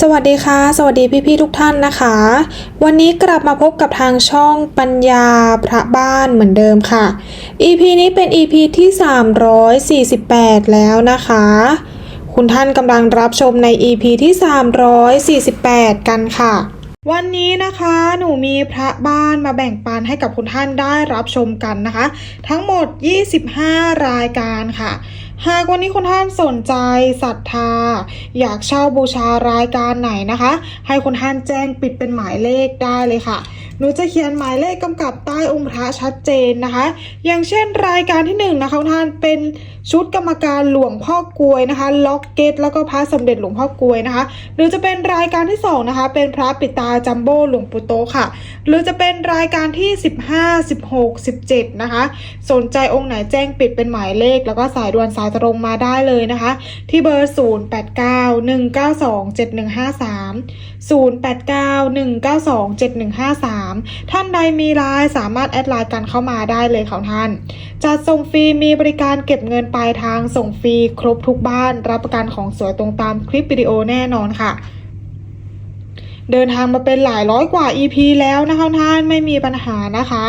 สวัสดีค่ะ สวัสดีพี่ๆทุกท่านนะคะ วันนี้กลับมาพบกับทางช่องปัญญาพระบ้านเหมือนเดิมค่ะ EP นี้เป็น EP ที่ 348 แล้วนะคะ คุณท่านกำลังรับชมใน EP ที่ 348 กันค่ะ วันนี้นะคะหนูมีพระบ้านมาแบ่งปันให้กับคุณท่านได้รับชมกันนะคะ ทั้งหมด 25 รายการค่ะ หากวันนี้คุณท่านสนใจศรัทธา อยากเช่าบูชารายการไหนนะคะ ให้คุณท่านแจ้งปิดเป็นหมายเลขได้เลยค่ะหนูจะเขียนหมายเลขกำกับใต้องค์พระชัดเจนนะคะ อย่างเช่นรายการที่หนึ่งนะคะท่านเป็นชุดกรรมการหลวงพ่อกลวยนะคะ ล็อกเกตแล้วก็พระสมเด็จหลวงพ่อกลวยนะคะ หรือจะเป็นรายการที่สองนะคะ เป็นพระปิตาจัมโบ้หลวงปู่โตค่ะ หรือจะเป็นรายการที่ 15 16 17 นะคะ สนใจองค์ไหนแจ้งปิดเป็นหมายเลขแล้วก็สายด่วนสายตรงมาได้เลยนะคะ ที่เบอร์ 0891927153 0891927153 ท่านใดมีไลน์สามารถแอดไลน์กันเข้ามาได้เลยค่ะท่าน จัดส่งฟรีมีบริการเก็บเงินปลายทางส่งฟรีครบทุกบ้าน รับประกันของสวยตรงตามคลิปวิดีโอแน่นอนค่ะ เดินทางมาเป็นหลายร้อยกว่า EP แล้วนะคะท่านไม่มีปัญหานะคะ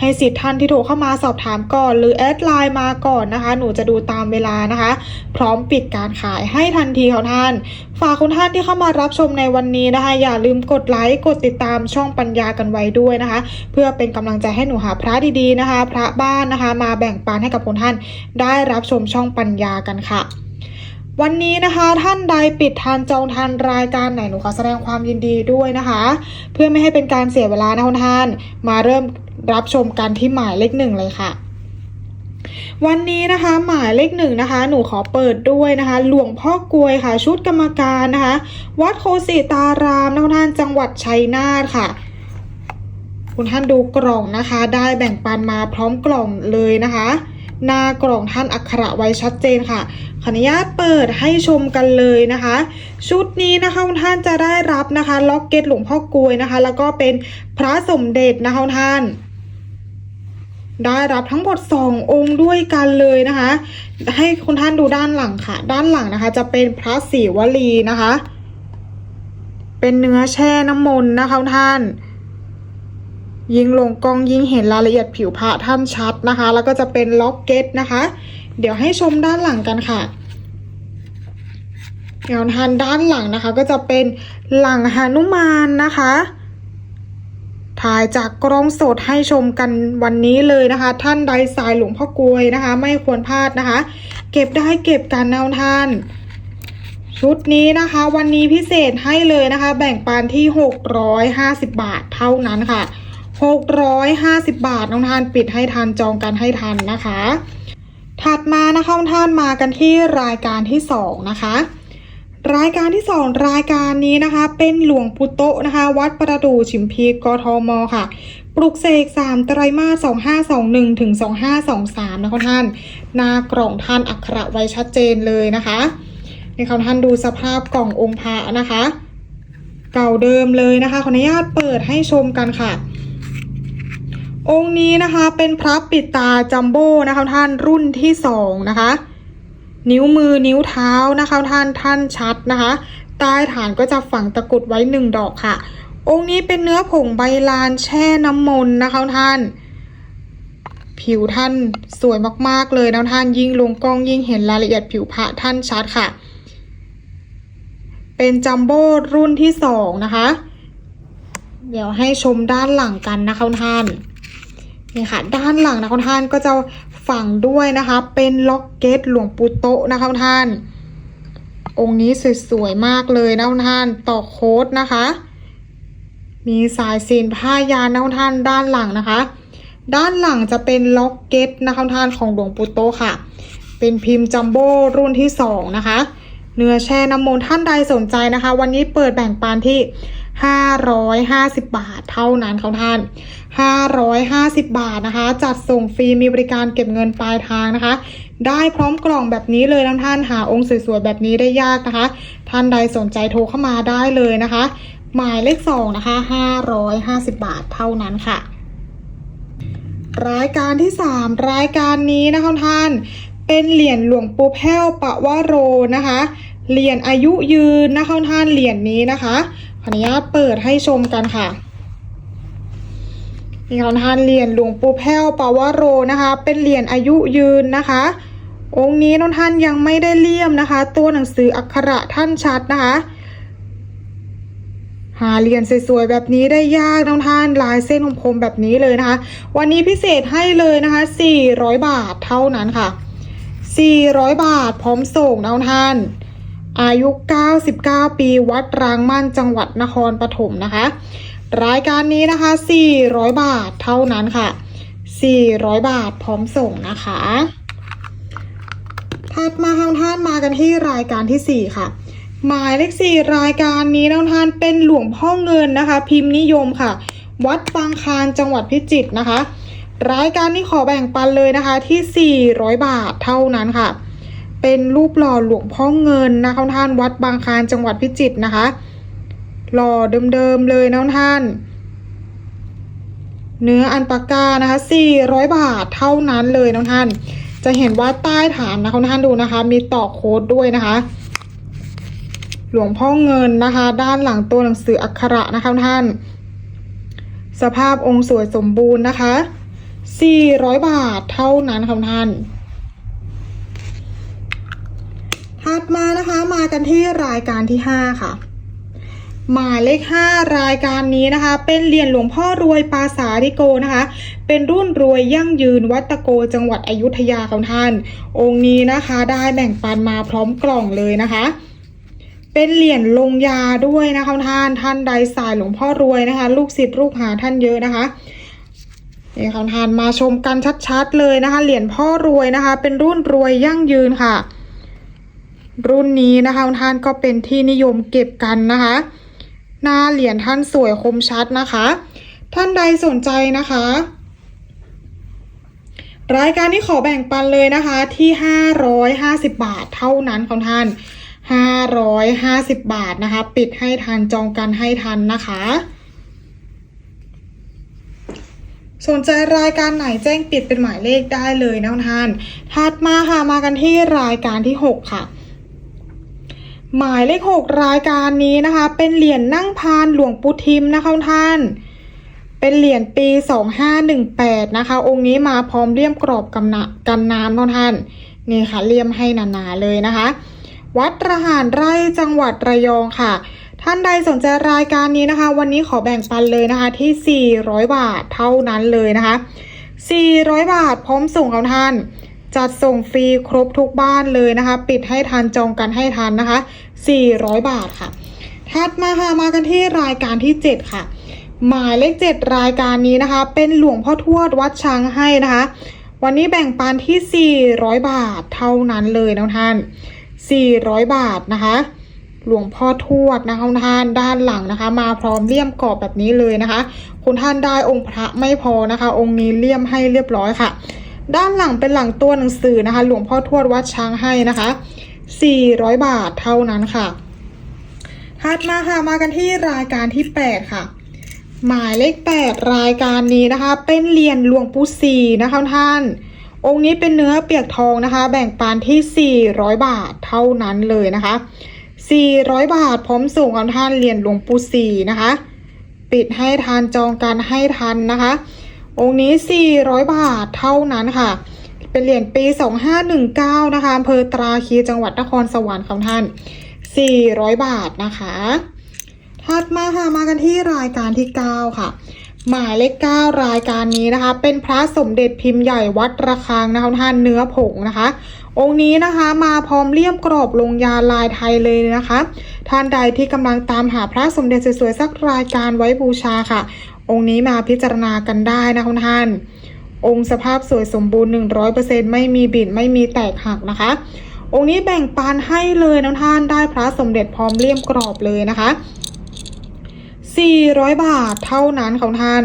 ให้สิทธิ์ท่านที่โทรเข้ามาสอบถามก่อน หรือแอดไลน์มาก่อนนะคะ หนูจะดูตามเวลานะคะ พร้อมปิดการขายให้ทันทีค่ะท่าน ฝากคุณท่านที่เข้ามารับชมในวันนี้นะคะ อย่าลืมกดไลค์กดติดตามช่องปัญญากันไว้ด้วยนะคะ เพื่อเป็นกำลังใจให้หนูหาพระดีๆนะคะ พระบ้านนะคะ มาแบ่งปันให้กับคุณท่านได้รับชมช่องปัญญากันค่ะ วันนี้นะคะท่านใดปิดทานจองทานรายการไหนหนูขอแสดงความยินดีด้วยนะคะ เพื่อไม่ให้เป็นการเสียเวลานะคุณท่าน มาเริ่มรับชมกันที่หมายเลขหนึ่งเลยค่ะ วันนี้นะคะหมายเลขหนึ่งนะคะ หนูขอเปิดด้วยนะคะ หลวงพ่อกลวยค่ะ ชุดกรรมการนะคะ วัดโคสิตารามนะคุณท่านจังหวัดชัยนาทค่ะคุณท่านดูกล่องนะคะ ได้แบ่งปันมาพร้อมกล่องเลยนะคะ หน้ากล่องท่านอักขระไว้ชัดเจนค่ะ ขออนุญาตเปิดให้ชมกันเลยนะคะ ชุดนี้นะคะคุณท่านจะได้รับนะคะล็อกเก็ตหลวงพ่อกลวยนะคะ แล้วก็เป็นพระสมเด็จนะคะคุณท่าน ได้รับทั้งหมดสององค์ด้วยกันเลยนะคะ ให้คุณท่านดูด้านหลังค่ะ ด้านหลังนะคะ จะเป็นพระศรีวลีนะคะ เป็นเนื้อแช่น้ำมนต์นะคะคุณท่าน ยิงลงกล้องยิงเห็นรายละเอียดผิวพระท่านชัดนะคะ แล้วก็จะเป็นล็อกเก็ตนะคะ เดี๋ยวให้ชมด้านหลังกันค่ะเดี๋ยวทานด้านหลังนะคะ ก็จะเป็นหลังหานุมานนะคะถ่ายจากกล้องสดให้ชมกันวันนี้เลยนะคะ ท่านใดสายหลวงพ่อกลวยนะคะ ไม่ควรพลาดนะคะ เก็บได้เก็บกันนะท่าน ชุดนี้นะคะ วันนี้พิเศษให้เลยนะคะ แบ่งปันที่ 650 บาทเท่านั้นค่ะ 650 บาทน้องท่านปิดให้ทันจองกันให้ทันนะคะ ถัดมานะคะน้องท่านมากันที่รายการที่2นะคะรายการที่ 2 รายการนี้นะคะ เป็นหลวงปู่โตนะคะ วัดประดู่ฉิมพีกทมค่ะ ปลุกเสก3ไตรมาส2521 ถึง 2523 นะคะท่าน หน้ากล่องท่านอักขระไว้ชัดเจนเลยนะคะนี่ค่ะท่านดูสภาพกล่ององค์พระนะคะ เก่าเดิมเลยนะคะ ขออนุญาตเปิดให้ชมกันค่ะ องค์นี้นะคะเป็นพระปิดตาจัมโบ้นะคะท่านรุ่นที่สองนะคะ นิ้วมือนิ้วเท้านะคะท่านท่านชัดนะคะ ใต้ฐานก็จะฝังตะกุดไว้หนึ่งดอกค่ะ องค์นี้เป็นเนื้อผงใบลานแช่น้ำมนต์นะคะท่าน ผิวท่านสวยมากๆเลยนะท่านยิ่งลงกล้องยิ่งเห็นรายละเอียดผิวพระท่านชัดค่ะ เป็นจัมโบ้รุ่นที่สองนะคะ เดี๋ยวให้ชมด้านหลังกันนะคะท่าน นี่ค่ะ ด้านหลังนะคุณท่านก็จะฝังด้วยนะคะ เป็นล็อกเก็ตหลวงปู่โตะนะคะคุณท่าน องค์นี้สวยๆมากเลยนะคุณท่านต่อโค้ดนะคะ มีสายซีนผ้ายานนะคุณท่านด้านหลังนะคะ ด้านหลังจะเป็นล็อกเก็ตนะคะคุณท่านของหลวงปู่โตะค่ะ เป็นพิมพ์จัมโบ้รุ่นที่สองนะคะเนื้อแช่น้ำมนต์ท่านใดสนใจนะคะ วันนี้เปิดแบ่งปันที่ 550 บาทเท่านั้นค่ะท่าน 550 บาทนะคะ จัดส่งฟรีมีบริการเก็บเงินปลายทางนะคะ ได้พร้อมกล่องแบบนี้เลยนะท่านหาองค์สวยๆแบบนี้ได้ยากนะคะ ท่านใดสนใจโทรเข้ามาได้เลยนะคะ หมายเลขสองนะคะ550 บาทเท่านั้นค่ะรายการที่ 3 รายการนี้นะคะท่าน เป็นเหรียญหลวงปู่แพ้วปะวะโรนะคะ เหรียญอายุยืนนะคะท่านเหรียญนี้นะคะขออนุญาตเปิดให้ชมกันค่ะ นี่ค่ะท่านเหรียญหลวงปู่แพ้วปาวโรนะคะ เป็นเหรียญอายุยืนนะคะ องค์นี้น้องท่านยังไม่ได้เลี่ยมนะคะ ตัวหนังสืออักขระท่านชัดนะคะ หาเหรียญสวยๆแบบนี้ได้ยากน้องท่านลายเส้นคมๆแบบนี้เลยนะคะ วันนี้พิเศษให้เลยนะคะ 400 บาทเท่านั้นค่ะ 400 บาทพร้อมส่งน้องท่าน อายุ 99 ปีวัดรางมั่นจังหวัดนครปฐมนะคะ รายการนี้นะคะ 400 บาทเท่านั้นค่ะ 400 บาทพร้อมส่งนะคะถัดมาทางท่านมากันที่รายการที่ 4 ค่ะ หมายเลขสี่รายการนี้น้องท่านเป็นหลวงพ่อเงินนะคะ พิมพ์นิยมค่ะ วัดบางคารจังหวัดพิจิตรนะคะ รายการนี้ขอแบ่งปันเลยนะคะที่ 400 บาทเท่านั้นค่ะ เป็นรูปหล่อหลวงพ่อเงินนะคะท่านวัดบางคารจังหวัดพิจิตรนะคะ หล่อเดิมๆเลยน้องท่าน เนื้ออันปากกานะคะ 400 บาทเท่านั้นเลยน้องท่าน จะเห็นว่าใต้ฐานนะคะท่านดูนะคะ มีต่อโค้ดด้วยนะคะ หลวงพ่อเงินนะคะ ด้านหลังตัวหนังสืออักขระนะคะท่าน สภาพองค์สวยสมบูรณ์นะคะ 400 บาทเท่านั้นค่ะท่านถัดมานะคะมากันที่รายการที่ 5 ค่ะ หมายเลข 5 รายการนี้นะคะ เป็นเหรียญหลวงพ่อรวยปาสาธิโกนะคะ เป็นรุ่นรวยยั่งยืนวัดตะโกจังหวัดอยุธยาของท่าน องค์นี้นะคะได้แบ่งปันมาพร้อมกล่องเลยนะคะ เป็นเหรียญลงยาด้วยนะคะท่านท่านใดสายหลวงพ่อรวยนะคะ ลูกศิษย์ลูกหาท่านเยอะนะคะนี่ค่ะท่านมาชมกันชัดๆเลยนะคะ เหรียญพ่อรวยนะคะ เป็นรุ่นรวยยั่งยืนค่ะ รุ่นนี้นะคะท่านก็เป็นที่นิยมเก็บกันนะคะ หน้าเหรียญท่านสวยคมชัดนะคะ ท่านใดสนใจนะคะ รายการที่ขอแบ่งปันเลยนะคะที่ 550 บาทเท่านั้นของท่าน 550 บาทนะคะ ปิดให้ทันจองกันให้ทันนะคะสนใจรายการไหนแจ้งปิดเป็นหมายเลขได้เลยนะท่าน ถัดมาค่ะมากันที่รายการที่ 6 ค่ะ หมายเลขหกรายการนี้นะคะ เป็นเหรียญนั่งพานหลวงปู่ทิมนะคะท่าน เป็นเหรียญปี2518นะคะ องค์นี้มาพร้อมเลี่ยมกรอบกันนะกันน้ำนะท่านนี่ค่ะเลี่ยมให้หนาๆเลยนะคะ วัดระหารไร่จังหวัดระยองค่ะ ท่านใดสนใจรายการนี้นะคะ วันนี้ขอแบ่งปันเลยนะคะที่ 400 บาทเท่านั้นเลยนะคะ 400 บาทพร้อมส่งเอาท่าน จัดส่งฟรีครบทุกบ้านเลยนะคะ ปิดให้ทันจองกันให้ทันนะคะ 400 บาทค่ะ ถัดมาค่ะมากันที่รายการที่ 7 ค่ะ หมายเลข 7 รายการนี้นะคะ เป็นหลวงพ่อทวดวัดช้างให้นะคะ วันนี้แบ่งปันที่ 400 บาทเท่านั้นเลยนะท่าน 400 บาทนะคะ หลวงพ่อทวดนะคะท่านด้านหลังนะคะ มาพร้อมเลี่ยมกรอบแบบนี้เลยนะคะ คุณท่านได้องค์พระไม่พอนะคะ องค์นี้เลี่ยมให้เรียบร้อยค่ะ ด้านหลังเป็นหลังตัวหนังสือนะคะ หลวงพ่อทวดวัดช้างให้นะคะ 400 บาทเท่านั้นค่ะถัดมาค่ะมากันที่รายการที่ 8 ค่ะ หมายเลข 8 รายการนี้นะคะ เป็นเหรียญหลวงปู่สีนะคะท่าน องค์นี้เป็นเนื้อเปียกทองนะคะ แบ่งปันที่ 400 บาทเท่านั้นเลยนะคะ 400 บาทพร้อมส่งกับท่านเหรียญหลวงปู่สีนะคะ ปิดให้ทานจองกันให้ทันนะคะ องค์นี้ 400 บาทเท่านั้นค่ะ เป็นเหรียญปี 2519 นะคะอำเภอตราคีจังหวัดนครสวรรค์ของท่าน 400 บาทนะคะถัดมาค่ะมากันที่รายการที่ 9 ค่ะ หมายเลข9รายการนี้นะคะ เป็นพระสมเด็จพิมพ์ใหญ่วัดระฆังนะคะท่านเนื้อผงนะคะ องค์นี้นะคะมาพร้อมเลี่ยมกรอบลงยาลายไทยเลยนะคะ ท่านใดที่กำลังตามหาพระสมเด็จสวยๆสักรายการไว้บูชาค่ะ องค์นี้มาพิจารณากันได้นะคะท่าน องค์สภาพสวยสมบูรณ์ 100%ไม่มีบิดไม่มีแตกหักนะคะ องค์นี้แบ่งปันให้เลยนะท่านได้พระสมเด็จพร้อมเลี่ยมกรอบเลยนะคะ 400 บาทเท่านั้นของท่าน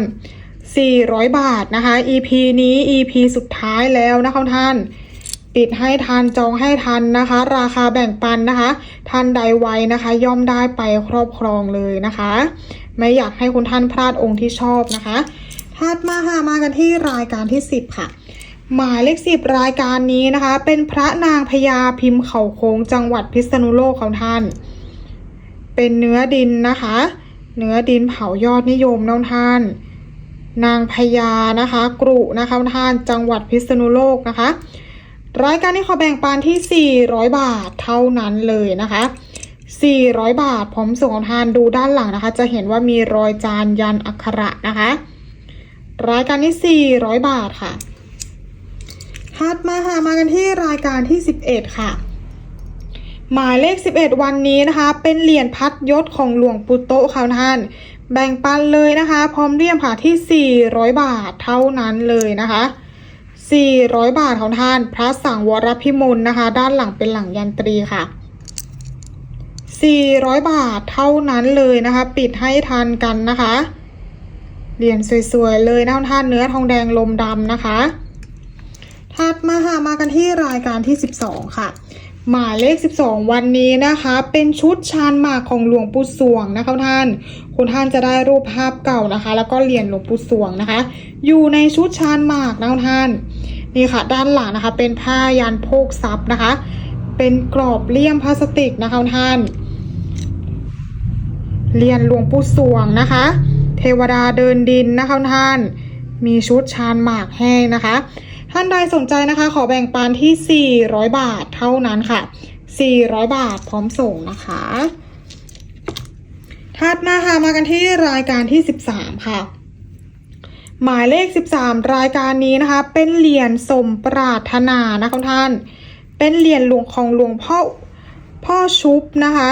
400 บาทนะคะ EP นี้ EP สุดท้ายแล้วนะคะท่าน ปิดให้ทันจองให้ทันนะคะ ราคาแบ่งปันนะคะ ท่านใดไวนะคะ ย่อมได้ไปครอบครองเลยนะคะ ไม่อยากให้คุณท่านพลาดองค์ที่ชอบนะคะถัดมาค่ะมากันที่รายการที่ 10 ค่ะ หมายเลขสิบรายการนี้นะคะ เป็นพระนางพญาพิมพ์เขาโค้งจังหวัดพิษณุโลกของท่าน เป็นเนื้อดินนะคะ เนื้อดินเผายอดนิยมน้องท่าน นางพญานะคะ กรุนะคะท่านจังหวัดพิษณุโลกนะคะ รายการนี้ขอแบ่งปันที่ 400 บาทเท่านั้นเลยนะคะ 400 บาทพร้อมส่งของทานดูด้านหลังนะคะ จะเห็นว่ามีรอยจานยันอักขระนะคะรายการนี้400 บาทค่ะถัดมาค่ะมากันที่รายการที่ 11 ค่ะ หมายเลข 11 วันนี้นะคะ เป็นเหรียญพัดยศของหลวงปู่โตะค่ะท่าน แบ่งปันเลยนะคะ พร้อมเรียมค่ะที่ 400 บาทเท่านั้นเลยนะคะ 400 บาทของท่าน พระสังวรพิมลนะคะ ด้านหลังเป็นหลังยันตรีค่ะ 400 บาทเท่านั้นเลยนะคะ ปิดให้ทันกันนะคะ เหรียญสวยๆเลยนะท่านเนื้อทองแดงลมดำนะคะถัดมาค่ะมากันที่รายการที่ 12 ค่ะ หมายเลข 12 วันนี้นะคะ เป็นชุดชานหมากของหลวงปู่สวงนะคะท่าน คุณท่านจะได้รูปภาพเก่านะคะ แล้วก็เหรียญหลวงปู่สวงนะคะ อยู่ในชุดชานหมากนะท่านนี่ค่ะ ด้านหลังนะคะ เป็นผ้ายันโพกซับนะคะ เป็นกรอบเลี่ยมพลาสติกนะคะท่าน เหรียญหลวงปู่สวงนะคะ เทวดาเดินดินนะคะท่าน มีชุดชานหมากแห้งนะคะ ท่านใดสนใจนะคะ ขอแบ่งปันที่ 400 บาทเท่านั้นค่ะ 400 บาทพร้อมส่งนะคะถัดมาค่ะมากันที่รายการที่ 13 ค่ะ หมายเลข 13 รายการนี้นะคะ เป็นเหรียญสมปรารถนานะคะท่าน เป็นเหรียญหลวงของหลวงพ่อพ่อชุบนะคะ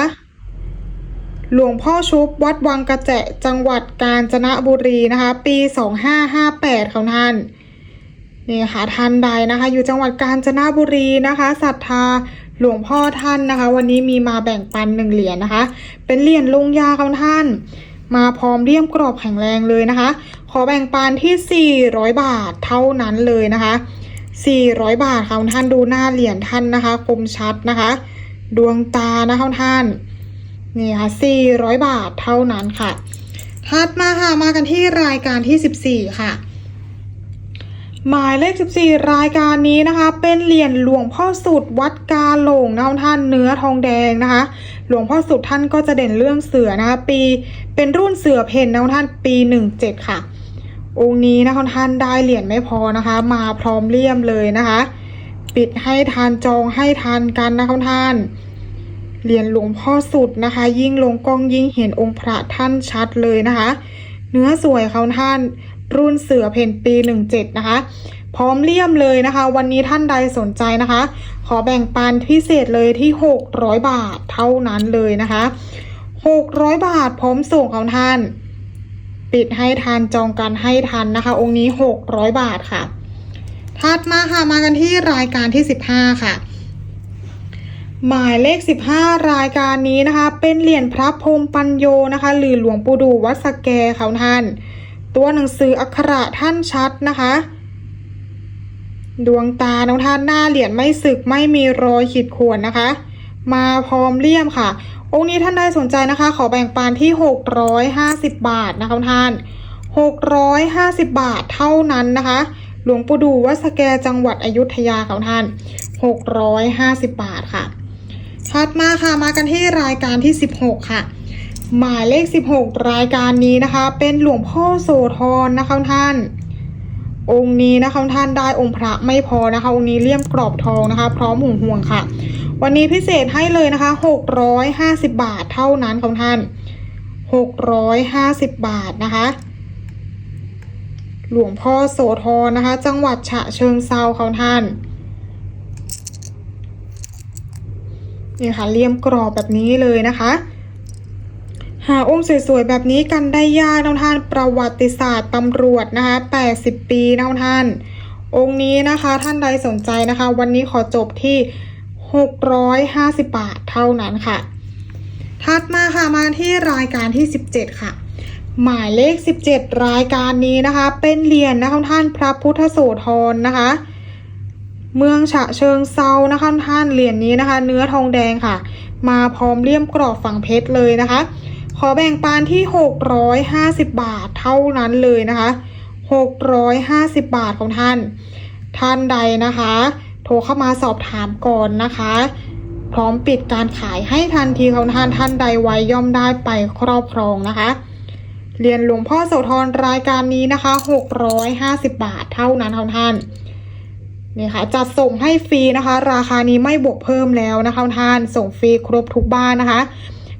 หลวงพ่อชุบวัดวังกระแจจังหวัดกาญจนบุรีนะคะ ปี 2558ของท่านนี่ค่ะท่านใดนะคะ อยู่จังหวัดกาญจนบุรีนะคะศรัทธาหลวงพ่อท่านนะคะ วันนี้มีมาแบ่งปันหนึ่งเหรียญนะคะ เป็นเหรียญลงยาของท่าน มาพร้อมเลี่ยมกรอบแข็งแรงเลยนะคะ ขอแบ่งปันที่ 400 บาทเท่านั้นเลยนะคะ 400 บาทค่ะท่านดูหน้าเหรียญท่านนะคะ คมชัดนะคะ ดวงตานะคะคุณท่าน นี่ค่ะ400 บาทเท่านั้นค่ะ ถัดมาค่ะมากันที่รายการที่ 14 ค่ะ หมายเลข 14 รายการนี้นะคะ เป็นเหรียญหลวงพ่อสุดวัดกาหลงนะท่านเนื้อทองแดงนะคะ หลวงพ่อสุดท่านก็จะเด่นเรื่องเสือนะคะ ปีเป็นรุ่นเสือเพนนะคะท่านปี 17 ค่ะ องค์นี้นะคะท่านได้เหรียญไม่พอนะคะ มาพร้อมเลี่ยมเลยนะคะ ปิดให้ทานจองให้ทานกันนะคะท่าน เหรียญหลวงพ่อสุดนะคะ ยิ่งลงกล้องยิ่งเห็นองค์พระท่านชัดเลยนะคะ เนื้อสวยเขาท่านรุ่นเสือเพนปี17นะคะ พร้อมเลี่ยมเลยนะคะ วันนี้ท่านใดสนใจนะคะ ขอแบ่งปันพิเศษเลยที่600บาทเท่านั้นเลยนะคะ600บาทพร้อมส่งของท่าน ปิดให้ทานจองกันให้ทันนะคะ องค์นี้600บาทค่ะถัดมาค่ะมากันที่รายการที่15ค่ะ หมายเลข 15 รายการนี้นะคะ เป็นเหรียญพระพรมปัญโยนะคะ หรือหลวงปู่ดูวัดสแกเขาท่าน ตัวหนังสืออักขระท่านชัดนะคะ ดวงตาน้องท่านหน้าเหรียญไม่สึกไม่มีรอยขีดข่วนนะคะ มาพร้อมเลี่ยมค่ะ องค์นี้ท่านใดสนใจนะคะ ขอแบ่งปันที่ 650 บาทนะคะท่าน 650 บาทเท่านั้นนะคะหลวงปู่ดูวัดสแกจังหวัดอยุธยาเของท่าน 650 บาทค่ะ ถัดมาค่ะมากันที่รายการที่ 16 ค่ะ หมายเลข 16 รายการนี้นะคะ เป็นหลวงพ่อโสธรนะคะท่าน องค์นี้นะคะท่านได้องค์พระไม่พอนะคะ องค์นี้เลี่ยมกรอบทองนะคะ พร้อมห่วงห่วงค่ะ วันนี้พิเศษให้เลยนะคะ 650 บาทเท่านั้นของท่าน 650 บาทนะคะ หลวงพ่อโสธรนะคะ จังหวัดฉะเชิงเซาของท่าน นี่ค่ะเลี่ยมกรอบแบบนี้เลยนะคะ หาองค์สวยๆแบบนี้กันได้ยากนะท่านประวัติศาสตร์ตำรวจนะคะ80 ปีนะท่าน องค์นี้นะคะท่านใดสนใจนะคะ วันนี้ขอจบที่ 650 บาทเท่านั้นค่ะ ถัดมาค่ะมาที่รายการที่ 17 ค่ะ หมายเลข 17 รายการนี้นะคะ เป็นเหรียญนะคะท่านพระพุทธโสธรนะคะ เมืองฉะเชิงเซานะคะท่านเหรียญนี้นะคะ เนื้อทองแดงค่ะ มาพร้อมเลี่ยมกรอบฝั่งเพชรเลยนะคะ ขอแบ่งปันที่ 650 บาทเท่านั้นเลยนะคะ 650 บาทของท่าน ท่านใดนะคะ โทรเข้ามาสอบถามก่อนนะคะ พร้อมปิดการขายให้ทันทีของท่านท่านใดไว้ย่อมได้ไปครอบครองนะคะเรียนหลวงพ่อโสธรรายการนี้นะคะ 650 บาทเท่านั้นของท่าน นี่ค่ะจัดส่งให้ฟรีนะคะ ราคานี้ไม่บวกเพิ่มแล้วนะคะท่านส่งฟรีครบทุกบ้านนะคะ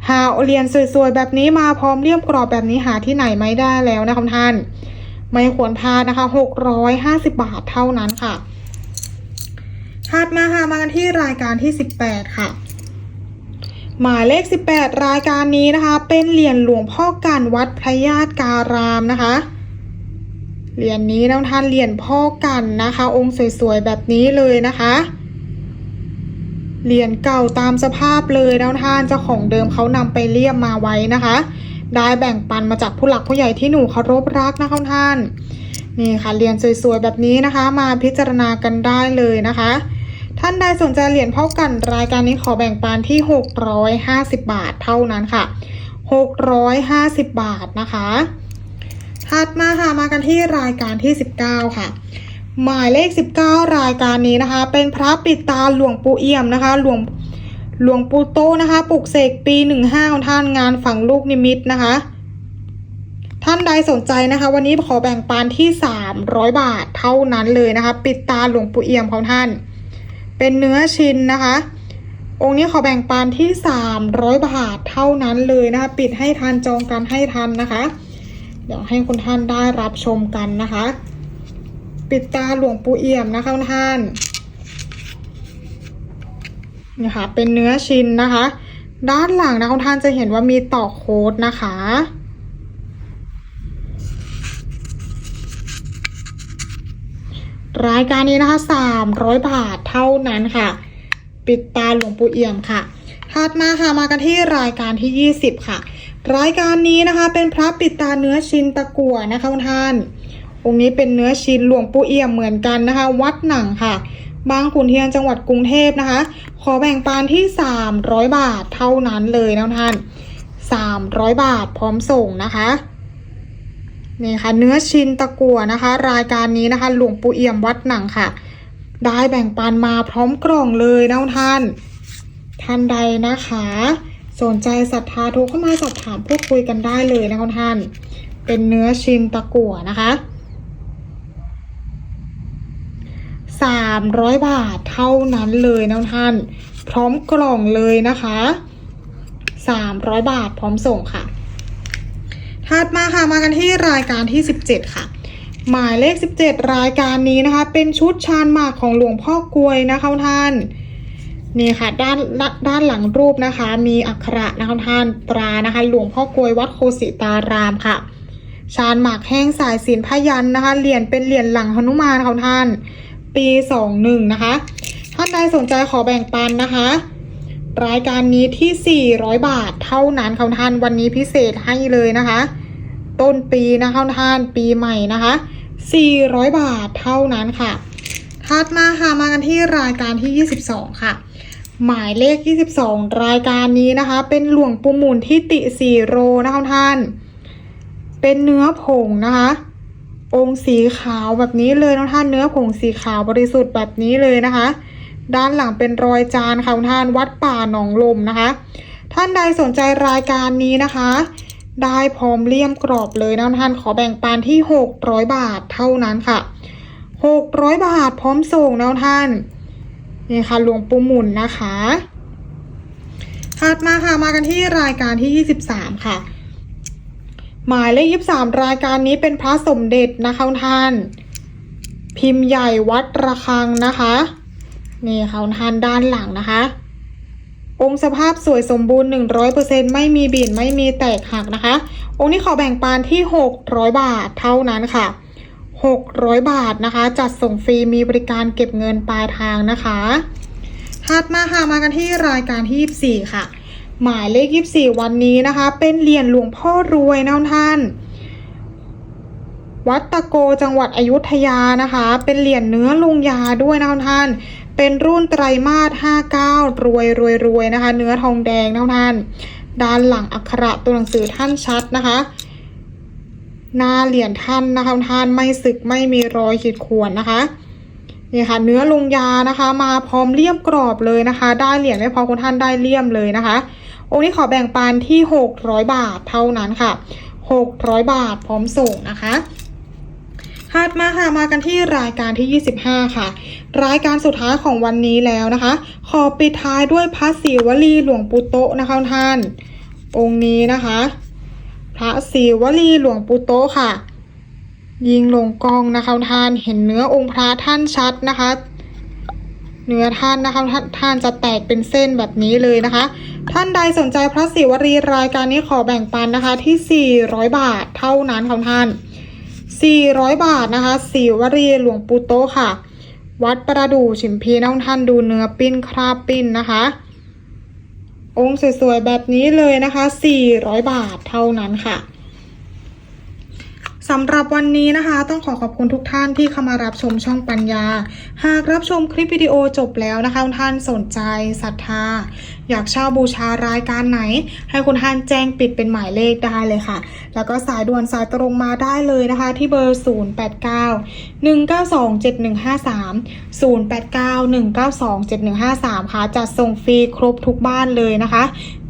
หาเหรียญสวยๆแบบนี้มาพร้อมเลี่ยมกรอบแบบนี้หาที่ไหนไม่ได้แล้วนะคะท่าน ไม่ควรพลาดนะคะ650บาทเท่านั้นค่ะถัดมาค่ะมากันที่รายการที่18ค่ะหมายเลข 18 รายการนี้นะคะ เป็นเหรียญหลวงพ่อกันวัดพระญาติการามนะคะ เหรียญนี้น้องท่านเหรียญพ่อกันนะคะ องค์สวยๆแบบนี้เลยนะคะเหรียญเก่าตามสภาพเลยน้องท่านเจ้าของเดิมเขานำไปเลี่ยมมาไว้นะคะ ได้แบ่งปันมาจากผู้หลักผู้ใหญ่ที่หนูเคารพรักนะคะท่าน นี่ค่ะเหรียญสวยๆแบบนี้นะคะ มาพิจารณากันได้เลยนะคะ ท่านใดสนใจเหรียญพ่อกันรายการนี้ขอแบ่งปันที่ 650 บาทเท่านั้นค่ะ 650 บาทนะคะ ถัดมาค่ะมากันที่รายการที่ 19 ค่ะ หมายเลข 19 รายการนี้นะคะ เป็นพระปิดตาหลวงปู่เอี่ยมนะคะ หลวงหลวงปู่โตนะคะปลุกเสกปี 15ของท่านงานฝังลูกนิมิตนะคะ ท่านใดสนใจนะคะ วันนี้ขอแบ่งปันที่ 300 บาทเท่านั้นเลยนะคะ ปิดตาหลวงปู่เอี่ยมของท่าน เป็นเนื้อชิ้นนะคะ องค์นี้ขอแบ่งปันที่ 300 บาทเท่านั้นเลยนะคะ ปิดให้ทันจองกันให้ทันนะคะ เดี๋ยวให้คุณท่านได้รับชมกันนะคะ ปิดตาหลวงปู่เอี่ยมนะคะคุณท่านนี่ค่ะเป็นเนื้อชิ้นนะคะ ด้านหลังนะคุณท่านจะเห็นว่ามีต่อโค้ดนะคะ รายการนี้นะคะ300บาทเท่านั้นค่ะ ปิดตาหลวงปู่เอี่ยมค่ะถัดมาค่ะมากันที่รายการที่20ค่ะ รายการนี้นะคะเป็นพระปิดตาเนื้อชินตะกั่วนะคะท่าน องค์นี้เป็นเนื้อชินหลวงปู่เอี่ยมเหมือนกันนะคะ วัดหนังค่ะ บางขุนเทียนจังหวัดกรุงเทพนะคะ ขอแบ่งปันที่ 300 บาทเท่านั้นเลยนะท่าน 300 บาทพร้อมส่งนะคะนี่ค่ะเนื้อชินตะกั่วนะคะ รายการนี้นะคะ หลวงปู่เอี่ยมวัดหนังค่ะ ได้แบ่งปันมาพร้อมกล่องเลยนะท่าน ท่านใดนะคะ สนใจศรัทธาโทรเข้ามาสอบถามพูดคุยกันได้เลยนะคะท่าน เป็นเนื้อชิ้นตะกั่วนะคะสามร้อยบาทเท่านั้นเลยนะท่าน พร้อมกล่องเลยนะคะสามร้อยบาทพร้อมส่งค่ะ ถัดมาค่ะมากันที่รายการที่ 17 ค่ะ หมายเลข 17 รายการนี้นะคะ เป็นชุดชานหมากของหลวงพ่อกลวยนะคะท่าน นี่ค่ะด้านด้านหลังรูปนะคะ มีอักขระนะคะท่านตรานะคะ หลวงพ่อกลวยวัดโคสิตารามค่ะ ชานหมากแห้งสายสินพยันนะคะเหรียญเป็นเหรียญหลังหนุมานค่ะท่าน ปีสองหนึ่งนะคะท่านใดสนใจขอแบ่งปันนะคะ รายการนี้ที่ 400 บาทเท่านั้นค่ะท่านวันนี้พิเศษให้เลยนะคะ ต้นปีนะคะท่านปีใหม่นะคะ 400 บาทเท่านั้นค่ะถัดมาค่ะมากันที่รายการที่ 22 ค่ะ หมายเลข 22 รายการนี้นะคะ เป็นหลวงปู่หมุนที่ติสีโรนะคะท่าน เป็นเนื้อผงนะคะ องค์สีขาวแบบนี้เลยนะท่านเนื้อผงสีขาวบริสุทธิ์แบบนี้เลยนะคะ ด้านหลังเป็นรอยจานค่ะท่านวัดป่าหนองลมนะคะ ท่านใดสนใจรายการนี้นะคะ ได้พร้อมเลี่ยมกรอบเลยนะท่านขอแบ่งปันที่ 600 บาทเท่านั้นค่ะ 600 บาทพร้อมส่งนะท่าน นี่ค่ะหลวงปู่หมุนนะคะถัดมาค่ะมากันที่รายการที่ 23 ค่ะ หมายเลขยี่สามรายการนี้เป็นพระสมเด็จนะคะท่าน พิมพ์ใหญ่วัดระฆังนะคะนี่ค่ะท่านด้านหลังนะคะ องค์สภาพสวยสมบูรณ์ 100%ไม่มีบินไม่มีแตกหักนะคะ องค์นี้ขอแบ่งปานที่ 600 บาทเท่านั้นค่ะ 600 บาทนะคะ จัดส่งฟรีมีบริการเก็บเงินปลายทางนะคะถัดมาค่ะมากันที่รายการที่ 24 ค่ะ หมายเลข 24 วันนี้นะคะ เป็นเหรียญหลวงพ่อรวยนะท่าน วัดตะโกจังหวัดอยุธยานะคะ เป็นเหรียญเนื้อลุงยาด้วยนะท่าน เป็นรุ่นไตรมาส 59 รวยรวยรวยนะคะ เนื้อทองแดงนะท่าน ด้านหลังอักขระตัวหนังสือท่านชัดนะคะ หน้าเหรียญท่านนะคะท่านไม่สึกไม่มีรอยขีดข่วนนะคะนี่ค่ะ เนื้อลงยานะคะ มาพร้อมเลี่ยมกรอบเลยนะคะ ได้เหรียญไม่พอคุณท่านได้เลี่ยมเลยนะคะ องค์นี้ขอแบ่งปันที่ 600 บาทเท่านั้นค่ะ 600 บาทพร้อมส่งนะคะถัดมาค่ะมากันที่รายการที่ 25 ค่ะ รายการสุดท้ายของวันนี้แล้วนะคะ ขอปิดท้ายด้วยพระศิวลีหลวงปู่โตะนะคะท่าน องค์นี้นะคะ พระศิวลีหลวงปู่โตค่ะ ยิงลงกองนะคะท่านเห็นเนื้อองค์พระท่านชัดนะคะ เนื้อท่านนะคะท่านท่านจะแตกเป็นเส้นแบบนี้เลยนะคะ ท่านใดสนใจพระศิวรีรายการนี้ขอแบ่งปันนะคะที่ 400 บาทเท่านั้นค่ะท่าน 400 บาทนะคะศิวรีหลวงปู่โตค่ะ วัดประดู่ฉิมพีน้องท่านดูเนื้อปิ้นคราบปิ้นนะคะ องค์สวยๆแบบนี้เลยนะคะ 400 บาทเท่านั้นค่ะ สำหรับวันนี้นะคะ ต้องขอขอบคุณทุกท่านที่เข้ามารับชมช่องปัญญา หากรับชมคลิปวิดีโอจบแล้วนะคะคุณท่านสนใจศรัทธา อยากเช่าบูชารายการไหน ให้คุณท่านแจ้งปิดเป็นหมายเลขได้เลยค่ะ แล้วก็สายด่วนสายตรงมาได้เลยนะคะ ที่เบอร์ 089 192 7153 089 192 7153 ค่ะจัดส่งฟรีครบทุกบ้านเลยนะคะ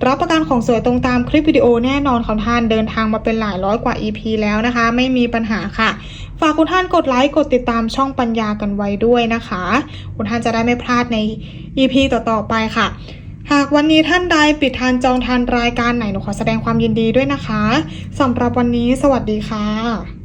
รับประกันของสวยตรงตามคลิปวิดีโอแน่นอนของท่านเดินทางมาเป็นหลายร้อยกว่า EP แล้วนะคะ ไม่มีปัญหาค่ะ ฝากคุณท่านกดไลค์กดติดตามช่องปัญญากันไว้ด้วยนะคะ คุณท่านจะได้ไม่พลาดใน EP ต่อๆไปค่ะหากวันนี้ท่านใดปิดทานจองทานรายการไหนหนูขอแสดงความยินดีด้วยนะคะสำหรับวันนี้สวัสดีค่ะ